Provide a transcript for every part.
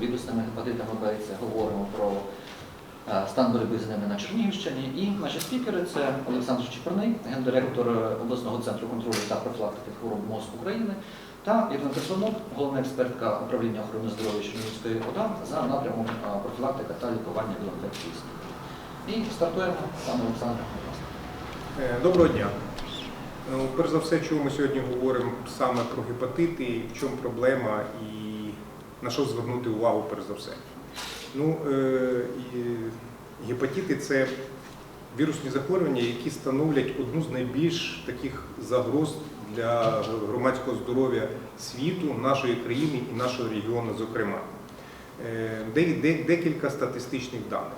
вірусними гепатитами Б С. Говоримо про е, стан боротьби з ними на Чернігівщині. І наші спікери це Олександр Чепурний, гендиректор обласного центру контролю та профілактики хвороб мозку України, та Ірина Терсонок, головна експертка управління охорони здоров'я Чернігівської ОДА за напрямом е, профілактика та лікування вілінфекції. І стартуємо, пане Олександре. Е, Доброго дня. Ну, перш за все, чому ми сьогодні говоримо саме про гепатити, в чому проблема і на що звернути увагу перш за все. Ну, е, і гепатити це вірусні захворювання, які становлять одну з найбільш таких загроз для громадського здоров'я світу, нашої країни і нашого регіону, зокрема. Е, де- де- Декілька статистичних даних.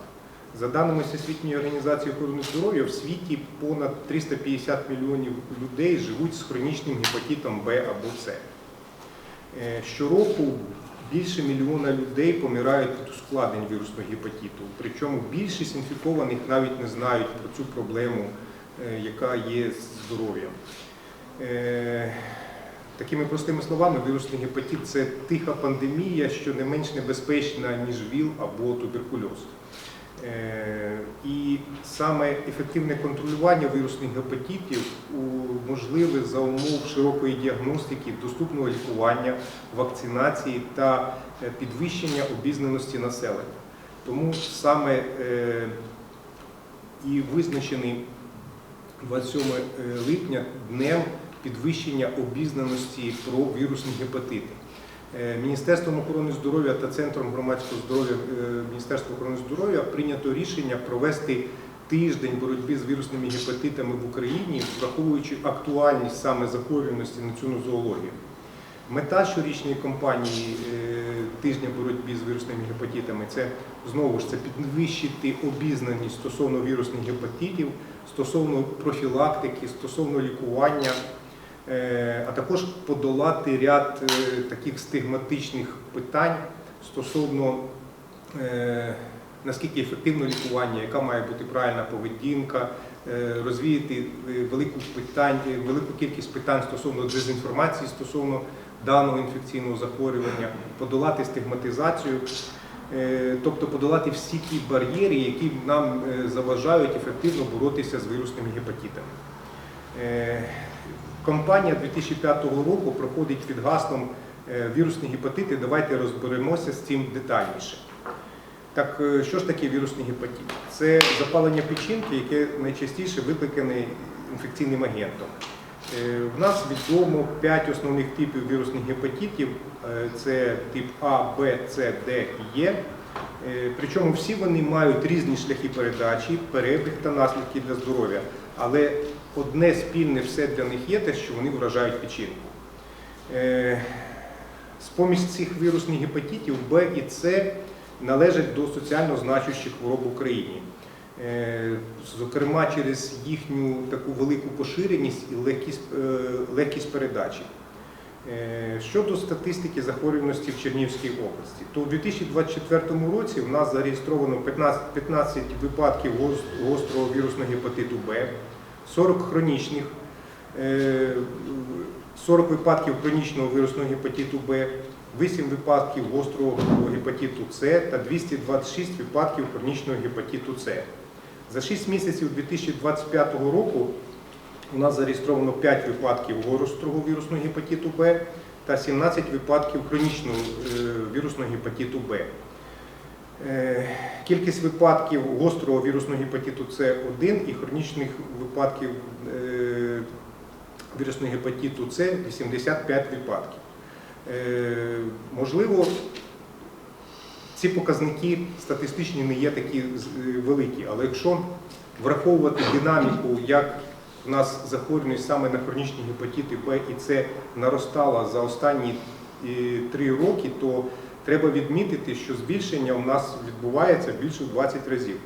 За даними Всесвітньої організації охорони здоров'я, в світі понад 350 мільйонів людей живуть з хронічним гепатитом Б або С. Е, Щороку більше мільйона людей помирають від ускладнень вірусного гепатиту. Причому більшість інфікованих навіть не знають про цю проблему, е, яка є з здоров'ям. Е, Такими простими словами, вірусний гепатит це тиха пандемія, що не менш небезпечна, ніж ВІЛ або туберкульоз. Е, І саме ефективне контролювання вірусних гепатитів можливе за умов широкої діагностики, доступного лікування, вакцинації та е, підвищення обізнаності населення. Тому саме е, і визначений 27 липня днем підвищення обізнаності про вірусні гепатити. Е, Міністерством охорони здоров'я та Центром громадського здоров'я е, Міністерства охорони здоров'я прийнято рішення провести тиждень боротьби з вірусними гепатитами в Україні, враховуючи актуальність саме захворюваності на цю нозологію. Мета щорічної кампанії е, тижня боротьби з вірусними гепатитами це знову ж це підвищити обізнаність стосовно вірусних гепатитів, стосовно профілактики, стосовно лікування, а також подолати ряд е, таких стигматичних питань стосовно е, наскільки ефективно лікування, яка має бути правильна поведінка, е, розвіяти е, велику питань, е, велику кількість питань стосовно дезінформації, стосовно даного інфекційного захворювання, подолати стигматизацію, е, тобто подолати всі ті бар'єри, які нам е, заважають ефективно боротися з вірусними гепатитами. Кампанія 2005 року проходить під гаслом е, вірусні гепатити. Давайте розберемося з цим детальніше. Так, е, що ж таке вірусний гепатит? Це запалення печінки, яке найчастіше викликане інфекційним агентом. Е, В нас відомо 5 основних типів вірусних гепатитів. Це тип А, Б, С, Д і. Е, Причому всі вони мають різні шляхи передачі, перебіг та наслідки для здоров'я. Але одне спільне все для них є те, що вони вражають печінку. Е, З-поміж цих вірусних гепатитів Б і С належать до соціально значущих хвороб в Україні. Е, Зокрема, через їхню таку велику поширеність і легкість, е, легкість передачі. Щодо статистики захворюваності в Чернігівській області, то у 2024 році в нас зареєстровано 15, 15 випадків гострого вірусного гепатиту Б, 40 хронічних, е, 40 випадків хронічного вірусного гепатиту Б, 8 випадків гострого гепатиту С та 226 випадків хронічного гепатиту С. За 6 місяців 2025 року у нас зареєстровано 5 випадків гострого вірусного гепатиту Б та 17 випадків хронічного е, вірусного гепатиту Б. Е, Кількість випадків гострого вірусного гепатиту С 1 і хронічних випадків е, вірусного гепатиту С 85 випадків. Е, Можливо, ці показники статистичні не є такі великі, але якщо враховувати динаміку, як у нас захворюваність саме на хронічні гепатити Б і С наростала за останні три роки, то треба відмітити, що збільшення у нас відбувається більше в 20 разів.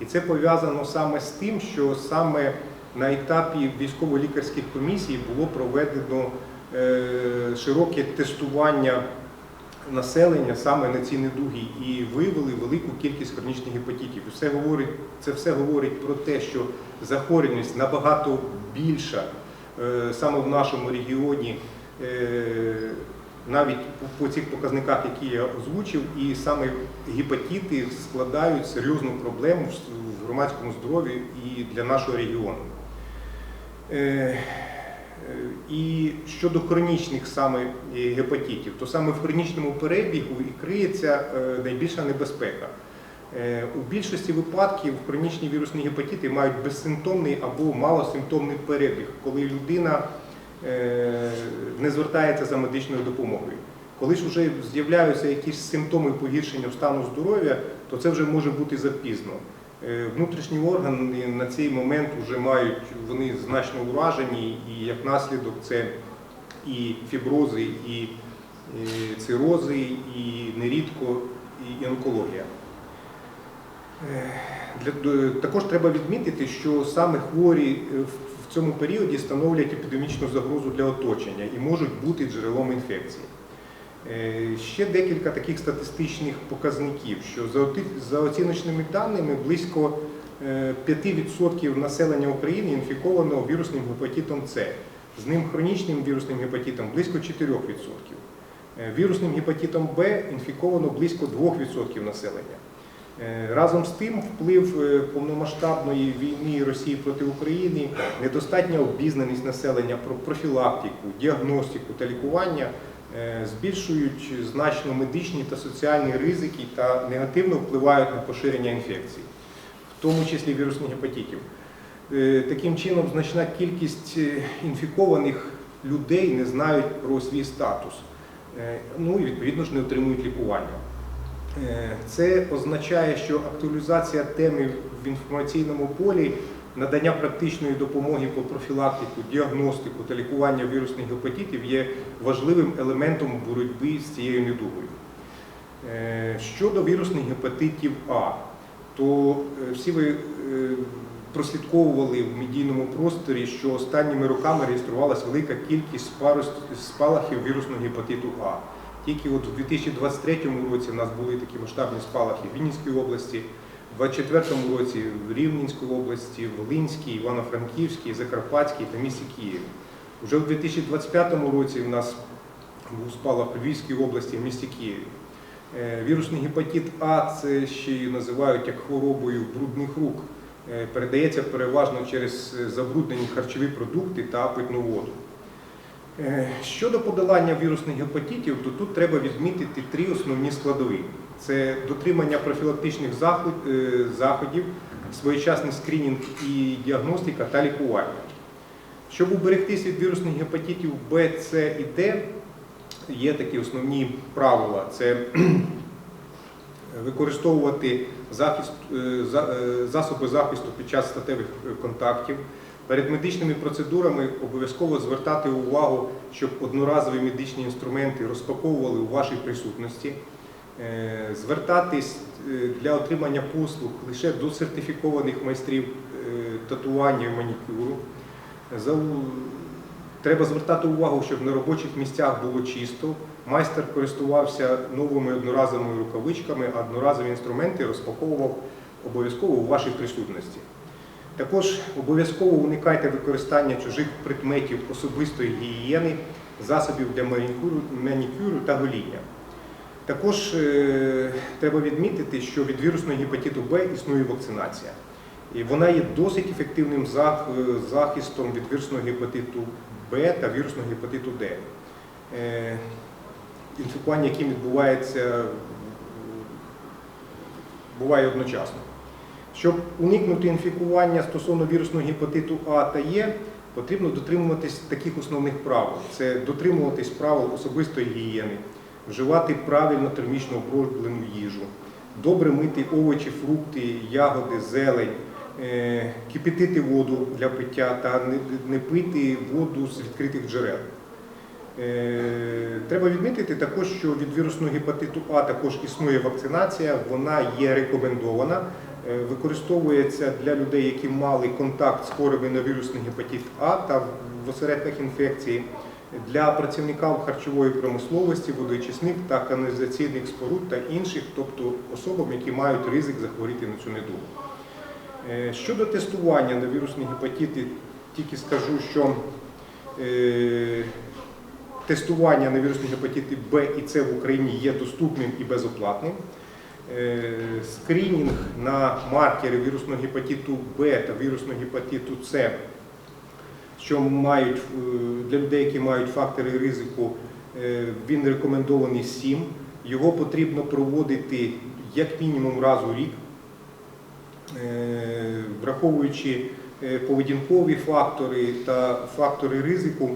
І це пов'язано саме з тим, що саме на етапі військово-лікарських комісій було проведено е, широке тестування населення саме на ці недуги і виявили велику кількість хронічних гепатитів. Все говорить, це все говорить про те, що захворюваність набагато більша е, саме в нашому регіоні е, навіть по- цих показниках, які я озвучив, і саме гепатити складають серйозну проблему в громадському здоров'ї і для нашого регіону. Е, е, І щодо хронічних саме е, гепатитів, то саме в хронічному перебігу і криється найбільша небезпека. У більшості випадків хронічні вірусні гепатити мають безсимптомний або малосимптомний перебіг, коли людина не звертається за медичною допомогою. Коли ж вже з'являються якісь симптоми погіршення стану здоров'я, то це вже може бути запізно. Е, Внутрішні органи на цей момент вже мають вони значно уражені, і як наслідок це і фібрози, і е, цирози, і нерідко і онкологія. Е, також треба відмітити, що саме хворі е, в- цьому періоді становлять епідемічну загрозу для оточення і можуть бути джерелом інфекції. Е, Ще декілька таких статистичних показників, що за, оціночними даними близько е, 5% населення України інфіковано вірусним гепатитом С. З ним хронічним вірусним гепатитом близько 4%. Е, Вірусним гепатитом Б інфіковано близько 2% населення. Е, Разом з тим, вплив е, повномасштабної війни Росії проти України, недостатня обізнаність населення про профілактику, діагностику та лікування е, збільшують значно медичні та соціальні ризики та негативно впливають на поширення інфекцій, в тому числі вірусних гепатитів. Таким чином, значна кількість інфікованих людей не знають про свій статус, ну і відповідно ж не отримують лікування. Е, Це означає, що актуалізація теми в інформаційному полі, надання практичної допомоги по профілактику, діагностику та лікування вірусних гепатитів є важливим елементом боротьби з цією недугою. Е, Щодо вірусних гепатитів А, то е, всі ви прослідковували в медійному просторі, що останніми роками реєструвалася велика кількість спалахів вірусного гепатиту А. Тільки от у 2023 році в нас були такі масштабні спалахи в Вінницькій області, у 2024 році в Рівненській області, в Волинській, Івано-Франківській, Закарпатській та місті Києві. Уже у 2025 році в нас був спалах у Львівській області, в місті Києві. Е, Вірусний гепатит А це ще й називають як хворобою брудних рук. Е, Передається переважно через забруднені харчові продукти та питну воду. Е, Щодо подолання вірусних гепатитів, то тут треба відмітити три основні складові: це дотримання профілактичних е, заходів, своєчасний скринінг і діагностика та лікування. Щоб уберегтись від вірусних гепатитів Б, С і Д, є такі основні правила: це використовувати захист, е, за- засоби захисту під час статевих контактів. Перед медичними процедурами обов'язково звертати увагу, щоб одноразові медичні інструменти розпаковували у вашій присутності. Е, Звертатись е, для отримання послуг лише до сертифікованих майстрів е, татуювання і манікюру. Треба звертати увагу, щоб на робочих місцях було чисто. Майстер користувався новими одноразовими рукавичками, а одноразові інструменти розпаковував обов'язково у вашій присутності. Також обов'язково уникайте використання чужих предметів особистої гігієни, засобів для манікюру, та гоління. Також е, треба відмітити, що від вірусного гепатиту Б існує вакцинація. І вона є досить ефективним е, захистом від вірусного гепатиту Б та вірусного гепатиту Д. Е, Інфікування, яким відбувається, буває одночасно. Щоб уникнути інфікування стосовно вірусного гепатиту А та Е, потрібно дотримуватись таких основних правил: це дотримуватись правил особистої гігієни, вживати правильно термічно оброблену їжу, добре мити овочі, фрукти, ягоди, зелень, е, кипятити воду для пиття та не, пити воду з відкритих джерел. Е, Треба відмітити також, що від вірусного гепатиту А також існує вакцинація, вона є рекомендована, використовується для людей, які мали контакт з хворими на вірусний гепатит А та в осередках інфекції, для працівників харчової промисловості, водоочисних та каналізаційних споруд та інших, тобто особам, які мають ризик захворіти на цю недугу. Е, Щодо тестування на вірусні гепатити, тільки скажу, що е, тестування на вірусні гепатити Б і С в Україні є доступним і безоплатним. Е, Скринінг на маркери вірусного гепатиту Б та вірусного гепатиту С, що мають е, для людей, які мають фактори ризику, е, він рекомендований 7. Його потрібно проводити як мінімум раз у рік, враховуючи поведінкові фактори та фактори ризику.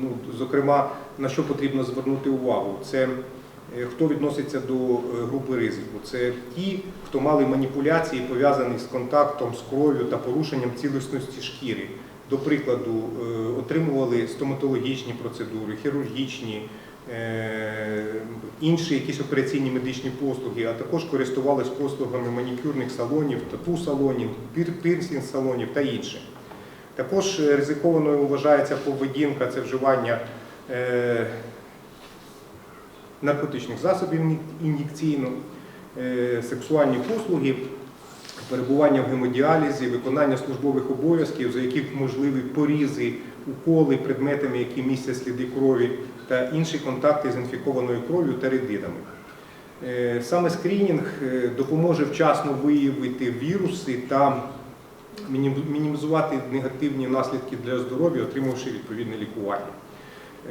Ну, зокрема, на що потрібно звернути увагу? Це хто відноситься до е, групи ризику. Це ті, хто мали маніпуляції, пов'язані з контактом з кров'ю та порушенням цілісності шкіри. До прикладу, е, отримували стоматологічні процедури, хірургічні, е, інші якісь операційні медичні послуги, а також користувались послугами манікюрних салонів, тату-салонів, пірсінг-салонів та інше. Також е, ризикованою вважається поведінка, це вживання е, наркотичних засобів ін'єкційно, е, сексуальні послуги, перебування в гемодіалізі, виконання службових обов'язків, за яких можливі порізи, уколи предметами, які містять сліди крові, та інші контакти з інфікованою кров'ю та рідинами. Е, Саме скринінг е, допоможе вчасно виявити віруси та мінімізувати негативні наслідки для здоров'я, отримавши відповідне лікування.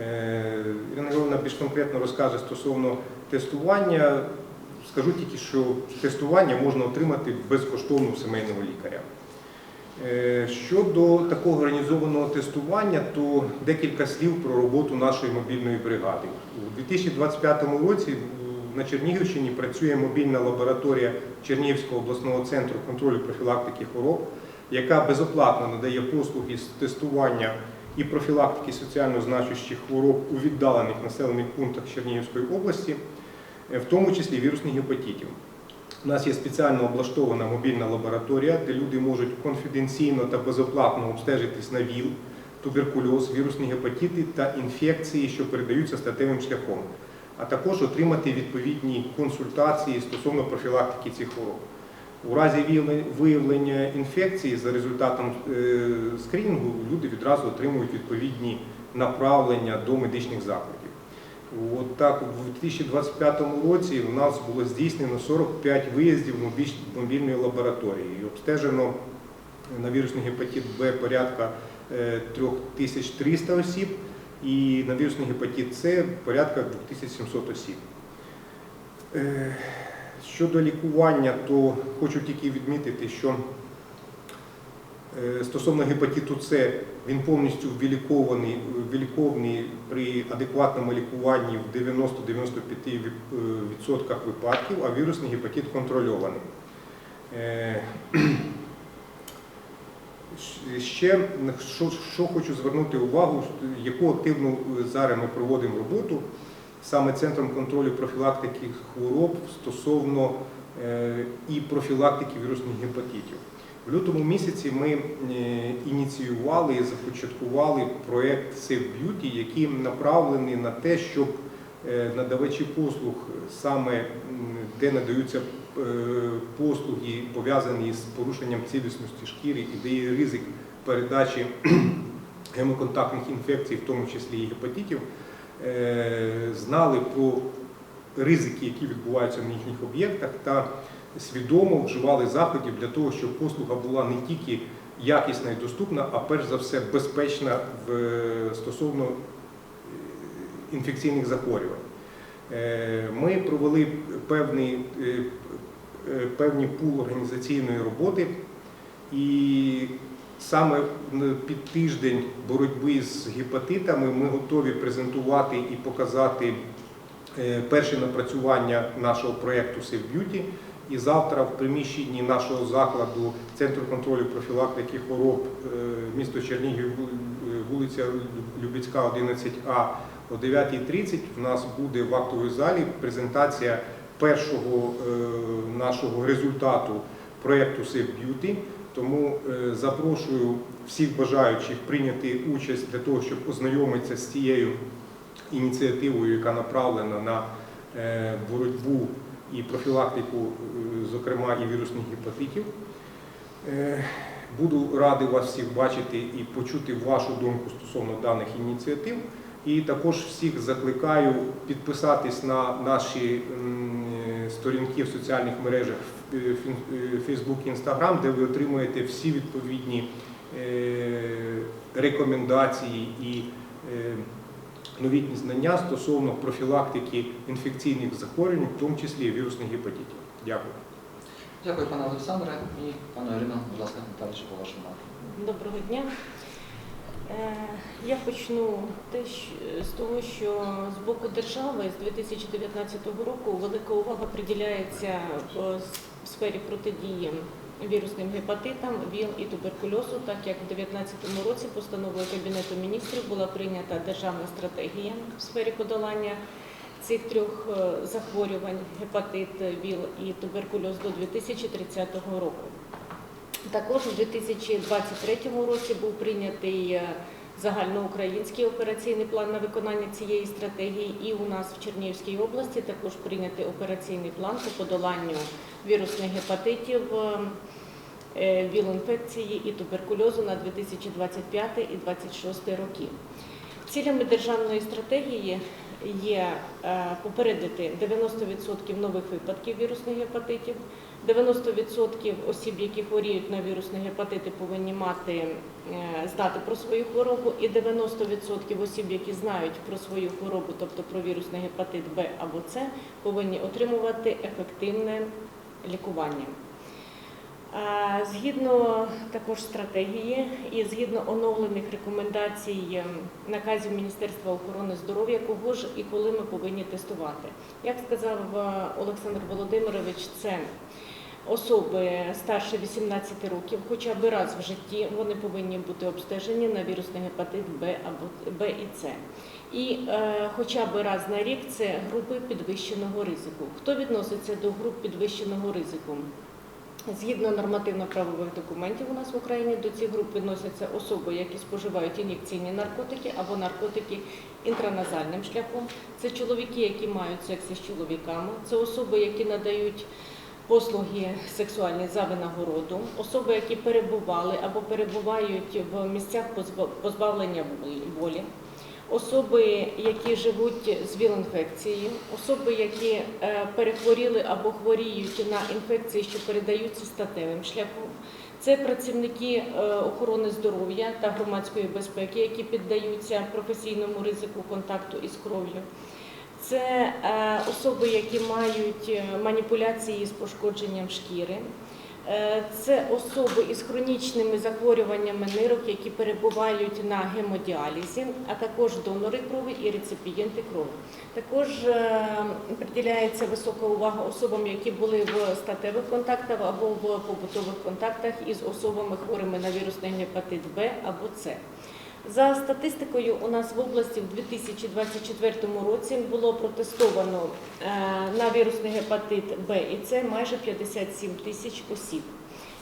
Е, Ірина Григорівна більш конкретно розкаже стосовно тестування. Скажу тільки, що тестування можна отримати безкоштовно у сімейного лікаря. Е, Щодо такого організованого тестування, то декілька слів про роботу нашої мобільної бригади. У 2025 році на Чернігівщині працює мобільна лабораторія Чернігівського обласного центру контролю профілактики хвороб, яка безоплатно надає послуги з тестування і профілактики соціально значущих хвороб у віддалених населених пунктах Чернігівської області, е, в тому числі вірусних гепатитів. У нас є спеціально облаштована мобільна лабораторія, де люди можуть конфіденційно та безоплатно обстежитись на ВІЛ, туберкульоз, вірусні гепатити та інфекції, що передаються статевим шляхом, а також отримати відповідні консультації стосовно профілактики цих хвороб. У разі виявлення- інфекції за результатом е, скринінгу люди відразу отримують відповідні направлення до медичних закладів. От так, у 2025 році у нас було здійснено 45 виїздів мобільної лабораторії. Обстежено на вірусний гепатит Б порядка е, 3300 осіб і на вірусний гепатит С порядка 2700 осіб. Щодо лікування, то хочу тільки відмітити, що Е, Стосовно гепатиту С, він повністю вилікований, виліковний при адекватному лікуванні в 90-95% випадків, а вірусний гепатит контрольований. Е, Ще що, що хочу звернути увагу, яку активну е, зараз ми проводимо роботу саме Центром контролю профілактики хвороб стосовно е, і профілактики вірусних гепатитів. В лютому місяці ми е, ініціювали і започаткували проєкт Safe Beauty, який направлений на те, щоб е, надавачі послуг, саме де надаються послуги, пов'язані з порушенням цілісності шкіри і де є ризик передачі гемоконтактних інфекцій, в тому числі і гепатитів, знали про ризики, які відбуваються на їхніх об'єктах, та свідомо вживали заходів для того, щоб послуга була не тільки якісна і доступна, а перш за все безпечна в, стосовно е, інфекційних захворювань. Е, Ми провели певний, е, е, певний пул організаційної роботи і саме під тиждень боротьби з гепатитами ми готові презентувати і показати е, перші напрацювання нашого проєкту Beauty. І завтра в приміщенні нашого закладу Центру контролю профілактики хвороб е, місто Чернігів, е, вулиця Любецька, 11А о 9.30 в нас буде в актовій залі презентація першого нашого результату проєкту Safe Beauty. Тому е, запрошую всіх бажаючих прийняти участь для того, щоб ознайомитися з цією ініціативою, яка направлена на е, боротьбу і профілактику, е, зокрема і вірусних гепатитів. Буду радий вас всіх бачити і почути вашу думку стосовно даних ініціатив. І також всіх закликаю підписатись на наші сторінки в соціальних мережах Фін- е, Facebook, Instagram, де ви отримуєте всі відповідні е, рекомендації і е, новітні знання стосовно профілактики інфекційних захворювань, в тому числі вірусних гепатитів. Дякую. Дякую, пане Олександре. І пане Ірино, будь ласка, далі по вашому. Доброго дня. Е, Я почну з того, що з боку держави з 2019 року велика увага приділяється в сфері протидії вірусним гепатитам, ВІЛ і туберкульозу, так як в 2019 році постановою Кабінету міністрів була прийнята державна стратегія в сфері подолання цих трьох е, захворювань гепатит, ВІЛ і туберкульоз до 2030 року. Також у 2023 році був прийнятий е, загальноукраїнський операційний план на виконання цієї стратегії, і у нас в Чернігівській області також прийнятий операційний план по подоланню вірусних гепатитів, е, віл-інфекції і туберкульозу на 2025 і 2026 роки. Цілями державної стратегії є е, попередити 90% нових випадків вірусних гепатитів, 90% осіб, які хворіють на вірусні гепатити, повинні мати е, знати про свою хворобу, і 90% осіб, які знають про свою хворобу, тобто про вірусний гепатит Б або С, повинні отримувати ефективне лікування. Згідно також стратегії і згідно оновлених рекомендацій е, наказів Міністерства охорони здоров'я, кого ж і коли ми повинні тестувати. Як сказав е, Олександр Володимирович, це особи старше 18 років, хоча б раз в житті вони повинні бути обстежені на вірусний гепатит Б або Б і С. І е, хоча б раз на рік це групи підвищеного ризику. Хто відноситься до груп підвищеного ризику? Згідно нормативно-правових документів у нас в Україні до цих груп відносяться особи, які споживають ін'єкційні наркотики або наркотики інтраназальним шляхом. Це чоловіки, які мають секс із чоловіками, це особи, які надають послуги сексуальні за винагороду, особи, які перебували або перебувають в місцях позба- позбавлення волі. Особи, які живуть з ВІЛ-інфекцією, особи, які е, перехворіли або хворіють на інфекції, що передаються статевим шляхом. Це працівники е, охорони здоров'я та громадської безпеки, які піддаються професійному ризику контакту із кров'ю. Це е, особи, які мають е, маніпуляції з пошкодженням шкіри. Е, Це особи із хронічними захворюваннями нирок, які перебувають на гемодіалізі, а також донори крові і реципієнти крові. Також приділяється висока увага особам, які були в статевих контактах або в побутових контактах із особами хворими на вірусний гепатит Б або С. За статистикою, у нас в області в 2024 році було протестовано е, на вірусний гепатит Б і С майже 57 тисяч осіб.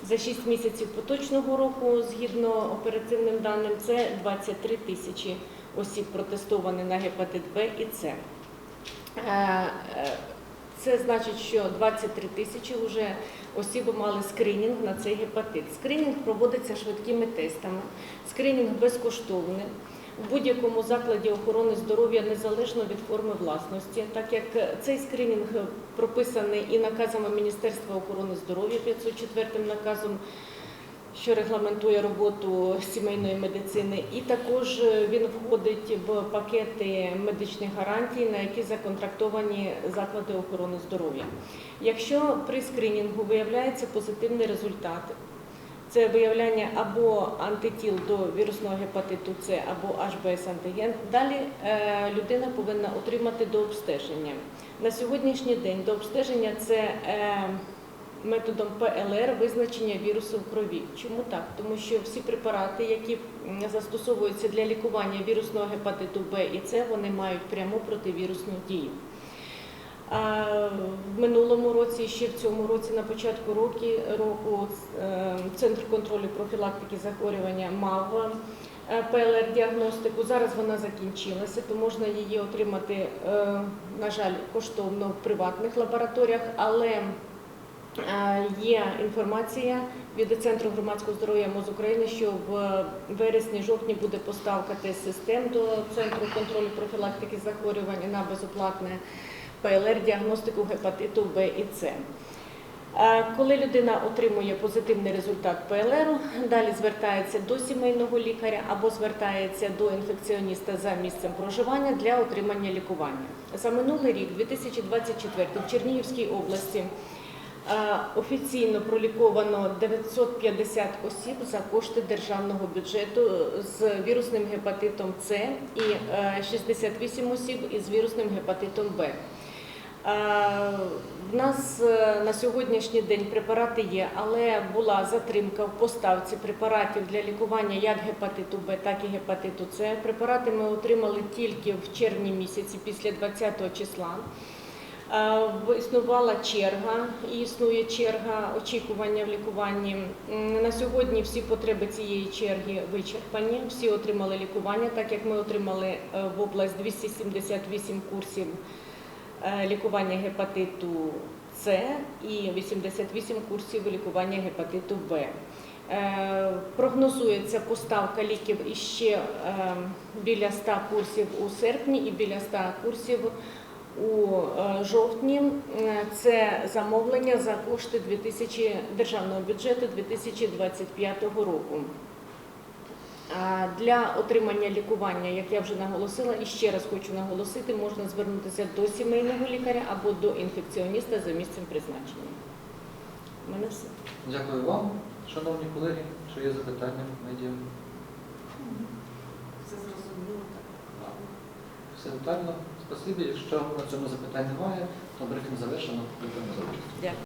За 6 місяців поточного року, згідно оперативним даним, це 23 тисячі осіб протестовані на гепатит Б і С. Це значить, що 23 тисячі вже осіб мали скринінг на цей гепатит. Скринінг проводиться швидкими тестами. Скринінг безкоштовний у будь-якому закладі охорони здоров'я незалежно від форми власності, так як цей скринінг прописаний і наказами Міністерства охорони здоров'я 504 наказом. Що регламентує роботу сімейної медицини, і також він входить в пакети медичних гарантій, на які законтрактовані заклади охорони здоров'я. Якщо при скринінгу виявляється позитивний результат, це виявляння або антитіл до вірусного гепатиту С, або HBS антиген. Далі е, людина повинна отримати до обстеження. На сьогоднішній день до обстеження це е, методом ПЛР визначення вірусу в крові. Чому так? Тому що всі препарати, які застосовуються для лікування вірусного гепатиту Б і С, вони мають пряму противірусну дію. А В минулому році, ще в цьому році, на початку року, е, Центр контролю профілактики захворювання мав е, ПЛР-діагностику. Зараз вона закінчилася, то можна її отримати, е, на жаль, коштовно в приватних лабораторіях, але Є інформація від Центру громадського здоров'я МОЗ України, що в вересні-жовтні буде поставка тест-систем до Центру контролю профілактики захворювань на безоплатне ПЛР-діагностику гепатиту Б і С. Е, Коли людина отримує позитивний результат ПЛР, далі звертається до сімейного лікаря або звертається до інфекціоніста за місцем проживання для отримання лікування. За минулий рік, 2024, в Чернігівській області е, офіційно проліковано 950 осіб за кошти державного бюджету з вірусним гепатитом С і е, 68 осіб із вірусним гепатитом Б. Е, В нас е, на сьогоднішній день препарати є, але була затримка в поставці препаратів для лікування як гепатиту Б, так і гепатиту С. Препарати ми отримали тільки в червні місяці після 20 числа. Е, в- Існувала черга, і існує черга очікування в лікуванні. На сьогодні всі потреби цієї черги вичерпані. Всі отримали лікування, так як ми отримали е, в область 278 курсів е, лікування гепатиту С і 88 курсів лікування гепатиту. Е, Прогнозується поставка ліків іще біля 100 курсів у серпні і біля 100 курсів у е, жовтні. Це замовлення за кошти 2000 державного бюджету 2025 року. А Для отримання лікування, як я вже наголосила, і ще раз хочу наголосити, можна звернутися до сімейного лікаря або до інфекціоніста за місцем призначення. У мене все. Дякую вам, шановні колеги. Що є запитання медіа? Все зрозуміло, так. Все детально. Спасибі. Якщо на цьому запитань немає, то брифінг завершено. Дякую.